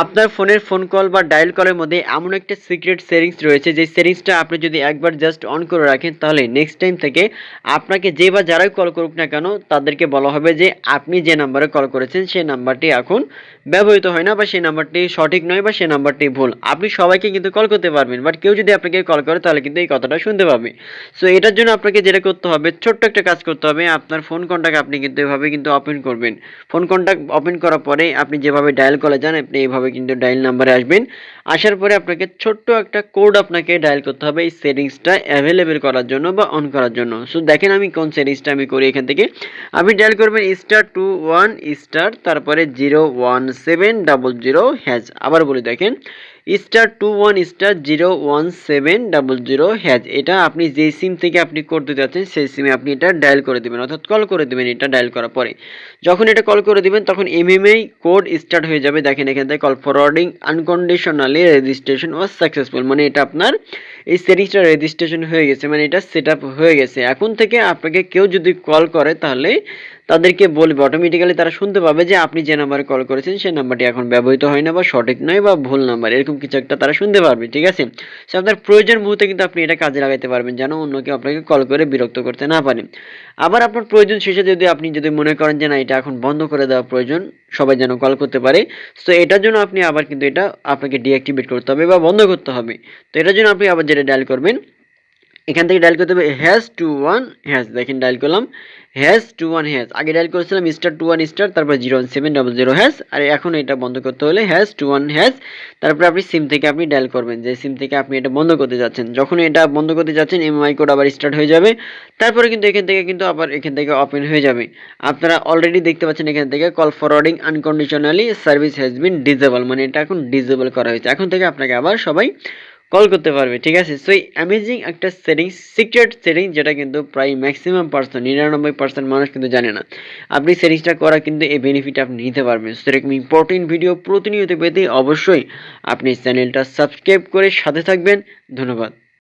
আপনার ফোনের phone call বা ডায়াল কলের মধ্যে এমন একটা সিক্রেট সেটিংস রয়েছে যে সেটিংসটা আপনি যদি একবার জাস্ট অন করে রাখেন, তাহলে নেক্সট টাইম থেকে আপনাকে যে বা যারাই কল করুক না কেন, তাদেরকে বলা হবে যে আপনি যে নাম্বারে কল করেছেন, সেই নাম্বারটি এখন ব্যবহৃত হয় না বা সেই নাম্বারটি সঠিক নয় বা সেই নাম্বারটি ভুল। আপনি সবাইকে কিন্তু কল করতে পারবেন বাট কেউ যদি আপনাকে কল করে, তাহলে কিন্তু এই কথাটা শুনতে পাবে। সো এটার জন্য আপনাকে যেটা করতে হবে, ছোট্ট একটা কাজ করতে হবে, আপনার ফোন কন্ট্যাক্ট আপনি কিন্তু এভাবে কিন্তু ওপেন করবেন। ফোন কন্ট্যাক্ট ওপেন করার পরে আপনি যেভাবে ডায়াল কলে যান, আপনি এইভাবে কিন্তু ডায়াল নাম্বারে আসবেন। আসার পরে আপনাকে ছোট্ট একটা কোড আপনাকে ডায়াল করতে হবে এই সেটিংসটা অ্যাভেলেবেল করার জন্য বা অন করার জন্য। সো দেখেন আমি কোন সেটিংসটা আমি করি এখান থেকে। আপনি ডায়াল করবেন স্টার টু ওয়ান স্টার তারপরে zero one seven double zero hash আবার বলে দেখেন star two one star zero one seven double zero hash এটা আপনি যেই সিম থেকে আপনি করতে যাচ্ছেন, সেই সিমে আপনি এটা ডায়াল করে দেবেন, অর্থাৎ কল করে দেবেন এটা ডায়াল করার পরে। যখন এটা কল করে দিবেন, তখন এমএমআই কোড স্টার্ট হয়ে যাবে। দেখেন এখান থেকে call forwarding unconditionally registration was successful মানে এটা আপনার এই সেটিংসটা রেজিস্ট্রেশন হয়ে গেছে মানে এটা সেট হয়ে গেছে। এখন থেকে আপনাকে কেউ যদি কল করে, তাহলে তাদেরকে বলবে অটোমেটিক্যালি তারা শুনতে পাবে যে আপনি যে নাম্বারে কল করেছেন, সেই নাম্বারটি এখন ব্যবহৃত হয় না বা সঠিক নয় বা ভুল নাম্বার এরকম কিছু একটা তারা শুনতে পারবে, ঠিক আছে? সে আপনার প্রয়োজন মুহূর্তে কিন্তু আপনি এটা কাজে লাগাতে পারবেন যেন অন্য কেউ আপনাকে কল করে বিরক্ত করতে না পারে। আবার আপনার প্রয়োজন শেষে যদি আপনি যদি মনে করেন যে না, এটা এখন বন্ধ করে দেওয়া প্রয়োজন, সবাই যেন কল করতে পারে। তো এটার জন্য আপনি আবার কিন্তু এটা আপনাকে ডিঅ্যাক্টিভেট করতে হবে বা বন্ধ করতে হবে। তো এটার জন্য আপনি আবার যেটা ডায়াল করবেন এখান থেকে ডায়াল করতে হবে হ্যাজ টু ওয়ান হ্যাজ দেখেন ডায়াল করলাম হ্যাজ টু ওয়ান হ্যাজ আগে ডায়াল করেছিলাম স্টার টু ওয়ান স্টার তারপর zero one seven double zero hash আর এখন এটা বন্ধ করতে হলে হ্যাজ টু ওয়ান হ্যাজ তারপরে আপনি সিম থেকে আপনি ডায়াল করবেন। যে সিম থেকে আপনি এটা বন্ধ করতে যাচ্ছেন, যখন এটা বন্ধ করতে যাচ্ছেন এমআই কোড আবার স্টার্ট হয়ে যাবে। তারপরে কিন্তু এখান থেকে কিন্তু আবার এখান থেকে ওপেন হয়ে যাবে। আপনারা অলরেডি দেখতে পাচ্ছেন এখান থেকে call forwarding unconditionally service has been disabled মানে এটা এখন ডিজেবল করা হয়েছে। এখন থেকে আপনাকে আবার সবাই কল করতে পারবে, ঠিক আছে? সো এই অ্যামেজিং একটা সেটিং সিক্রেট সেটিং যেটা কিন্তু প্রায় ম্যাক্সিমাম পার্সেন্ট নিরানব্বই পার্সেন্ট মানুষ কিন্তু জানে না। আপনি সেটিংসটা করা কিন্তু এই বেনিফিট আপনি নিতে পারবেন। সেরকম ইম্পর্টেন্ট ভিডিও প্রতিনিয়ত পেতে অবশ্যই আপনি চ্যানেলটা সাবস্ক্রাইব করে সাথে থাকবেন। ধন্যবাদ।